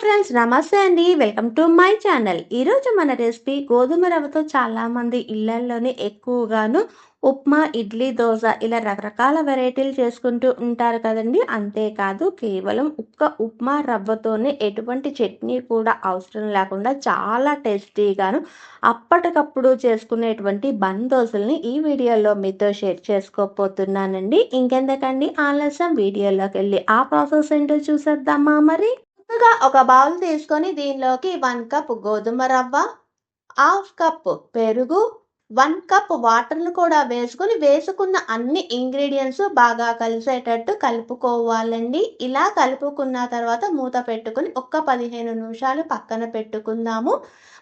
Friends నమస్తే అండి. Welcome to my channel. ఈరోజు మన రెసిపీ గోధుమ రవ్వతో చాలామంది ఇళ్ళల్లోనే ఎక్కువగాను ఉప్మా ఇడ్లీ దోశ ఇలా రకరకాల వెరైటీలు చేసుకుంటూ ఉంటారు కదండి. అంతేకాదు కేవలం ఒక్క ఉప్మా రవ్వతోనే ఎటువంటి చట్నీ కూడా అవసరం లేకుండా చాలా టేస్టీగాను అప్పటికప్పుడు చేసుకునేటువంటి బన్ దోశల్ని ఈ వీడియోలో మీతో షేర్ చేసుకోపోతున్నానండి ఇంకెందుకండి ఆలస్యం? వీడియోలోకి వెళ్ళి ఆ ప్రాసెస్ ఏంటో చూసేద్దామా మరి? ముందుగా ఒక బౌల్ తీసుకొని దీనిలోకి వన్ కప్ గోధుమ రవ్వ హాఫ్ కప్ పెరుగు వన్ కప్ వాటర్ను కూడా వేసుకొని వేసుకున్న అన్ని ఇంగ్రీడియంట్స్ బాగా కలిసేటట్టు కలుపుకోవాలండి. ఇలా కలుపుకున్న తర్వాత మూత పెట్టుకుని ఒక్క పదిహేను నిమిషాలు పక్కన పెట్టుకుందాము.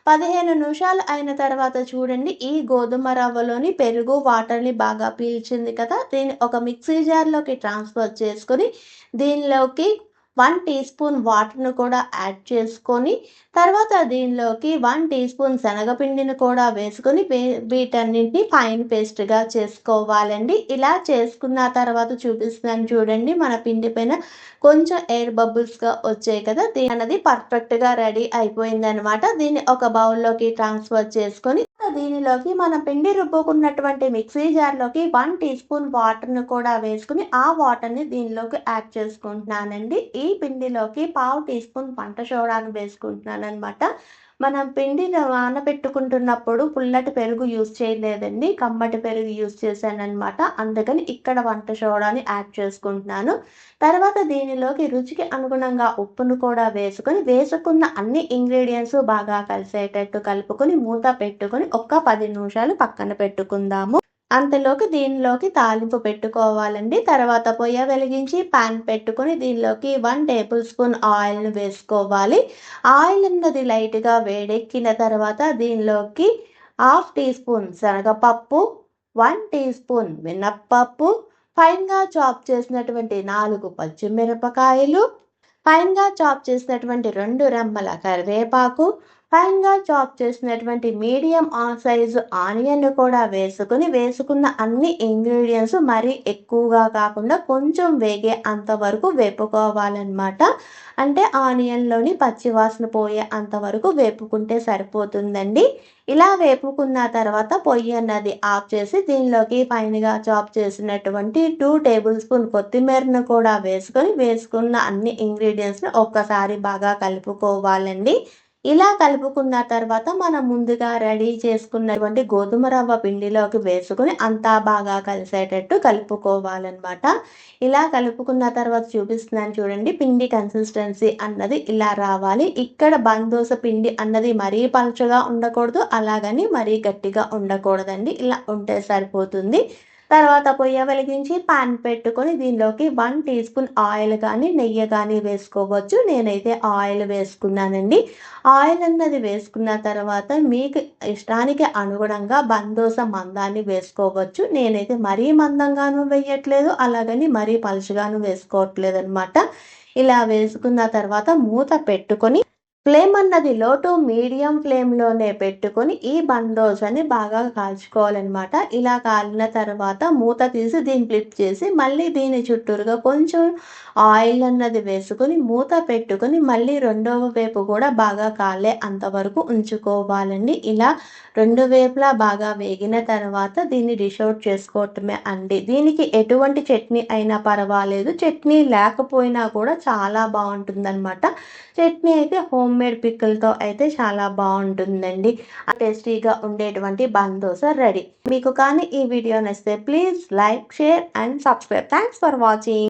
పదిహేను నిమిషాలు అయిన తర్వాత చూడండి ఈ గోధుమ రవ్వలోని పెరుగు వాటర్ని బాగా పీల్చింది కదా. దీన్ని ఒక మిక్సీ జార్లోకి ట్రాన్స్ఫర్ చేసుకొని దీనిలోకి వన్ టీ స్పూన్ వాటర్ను కూడా యాడ్ చేసుకొని తర్వాత దీనిలోకి వన్ టీ స్పూన్ శనగపిండిని కూడా వేసుకొని వీటన్నింటిని ఫైన్ పేస్ట్గా చేసుకోవాలండి. ఇలా చేసుకున్న తర్వాత చూపిస్తున్నాను చూడండి మన పిండి పైన కొంచెం ఎయిర్ బబుల్స్గా వచ్చాయి కదా దీని అనేది పర్ఫెక్ట్గా రెడీ అయిపోయిందనమాట. దీన్ని ఒక బౌల్లోకి ట్రాన్స్ఫర్ చేసుకొని దీనిలోకి మన పిండి రుబ్బుకున్నటువంటి మిక్సీ జార్లోకి వన్ టీ స్పూన్ వాటర్ను కూడా వేసుకుని ఆ వాటర్ని దీనిలోకి యాడ్ చేసుకుంటున్నానండి. ఈ పిండిలోకి పావు టీ స్పూన్ పంట సోడాను వేసుకుంటున్నాను అనమాట మనం పిండిని నానబెట్టుకుంటున్నప్పుడు పుల్లటి పెరుగు యూస్ చేయలేదండి. కమ్మటి పెరుగు యూస్ చేశాను అందుకని ఇక్కడ వంట సోడాని యాడ్ చేసుకుంటున్నాను. తర్వాత దీనిలోకి రుచికి అనుగుణంగా ఉప్పును కూడా వేసుకొని వేసుకున్న అన్ని ఇంగ్రీడియంట్స్ బాగా కలిసేటట్టు కలుపుకొని మూత పెట్టుకొని ఒక్క పది నిమిషాలు పక్కన పెట్టుకుందాము. అంతలోకి దీనిలోకి తాలింపు పెట్టుకోవాలండి. తర్వాత పొయ్య వెలిగించి పాన్ పెట్టుకొని దీనిలోకి వన్ టేబుల్ స్పూన్ ఆయిల్ను వేసుకోవాలి. ఆయిల్ అన్నది లైట్గా వేడెక్కిన తర్వాత దీనిలోకి హాఫ్ టీ స్పూన్ శనగపప్పు వన్ టీ స్పూన్ మినప్పప్పు ఫైన్గా చాప్ చేసినటువంటి నాలుగు పచ్చిమిరపకాయలు ఫైన్గా చాప్ చేసినటువంటి రెండు రెమ్మల కరివేపాకు ఫైన్గా చాప్ చేసినటువంటి మీడియం సైజు ఆనియన్ కూడా వేసుకుని వేసుకున్న అన్ని ఇంగ్రీడియంట్స్ మరీ ఎక్కువగా కాకుండా కొంచెం వేగే అంతవరకు వేపుకోవాలన్నమాట. అంటే ఆనియన్లోని పచ్చివాసన పోయే అంతవరకు వేపుకుంటే సరిపోతుందండి. ఇలా వేపుకున్న తర్వాత పొయ్యి అన్నది ఆఫ్ చేసి దీనిలోకి ఫైన్గా చాప్ చేసినటువంటి టూ టేబుల్ స్పూన్ కొత్తిమీరను కూడా వేసుకొని వేసుకున్న అన్ని ఇంగ్రీడియంట్స్ని ఒక్కసారి బాగా కలుపుకోవాలండి. ఇలా కలుపుకున్న తర్వాత మనం ముందుగా రెడీ చేసుకున్నటువంటి గోధుమ రవ్వ పిండిలోకి వేసుకుని అంతా బాగా కలిసేటట్టు కలుపుకోవాలన్నమాట. ఇలా కలుపుకున్న తర్వాత చూపిస్తున్నాను చూడండి పిండి కన్సిస్టెన్సీ అన్నది ఇలా రావాలి. ఇక్కడ బందోస పిండి అన్నది మరీ పలుచగా ఉండకూడదు అలాగని మరీ గట్టిగా ఉండకూడదండి. ఇలా ఉంటే సరిపోతుంది. తర్వాత పొయ్య వెలిగించి పాన్ పెట్టుకొని దీనిలోకి వన్ టీ స్పూన్ ఆయిల్ కానీ నెయ్యి కానీ వేసుకోవచ్చు. నేనైతే ఆయిల్ వేసుకున్నానండి. ఆయిల్ అన్నది వేసుకున్న తర్వాత మీకు ఇష్టానికి అనుగుణంగా బందోస మందాన్ని వేసుకోవచ్చు. నేనైతే మరీ మందంగాను వేయట్లేదు అలాగని మరీ పలుచగాను వేసుకోవట్లేదు అనమాట ఇలా వేసుకున్న తర్వాత మూత పెట్టుకొని ఫ్లేమ్ అన్నది లో టు మీడియం ఫ్లేమ్లోనే పెట్టుకొని ఈ బందోజని బాగా కాల్చుకోవాలన్నమాట. ఇలా కాలిన తర్వాత మూత తీసి దీన్ని ఫ్లిప్ చేసి మళ్ళీ దీని చుట్టూరుగా కొంచెం ఆయిల్ అన్నది వేసుకొని మూత పెట్టుకొని మళ్ళీ రెండవ వైపు కూడా బాగా కాలే అంతవరకు ఉంచుకోవాలండి. ఇలా రెండు వైపులా బాగా వేగిన తర్వాత దీన్ని డిష్ అవుట్ చేసుకోవటమే అండి. దీనికి ఎటువంటి చట్నీ అయినా పర్వాలేదు. చట్నీ లేకపోయినా కూడా చాలా బాగుంటుందన్నమాట. చట్నీ అయితే హోమ్ హోమ్ మేడ్ పిక్కలతో అయితే చాలా బాగుంటుందండి. టేస్టీగా ఉండేటువంటి బందోస రెడీ. మీకు కానీ ఈ వీడియో నచ్చితే please like share and subscribe. Thanks for watching.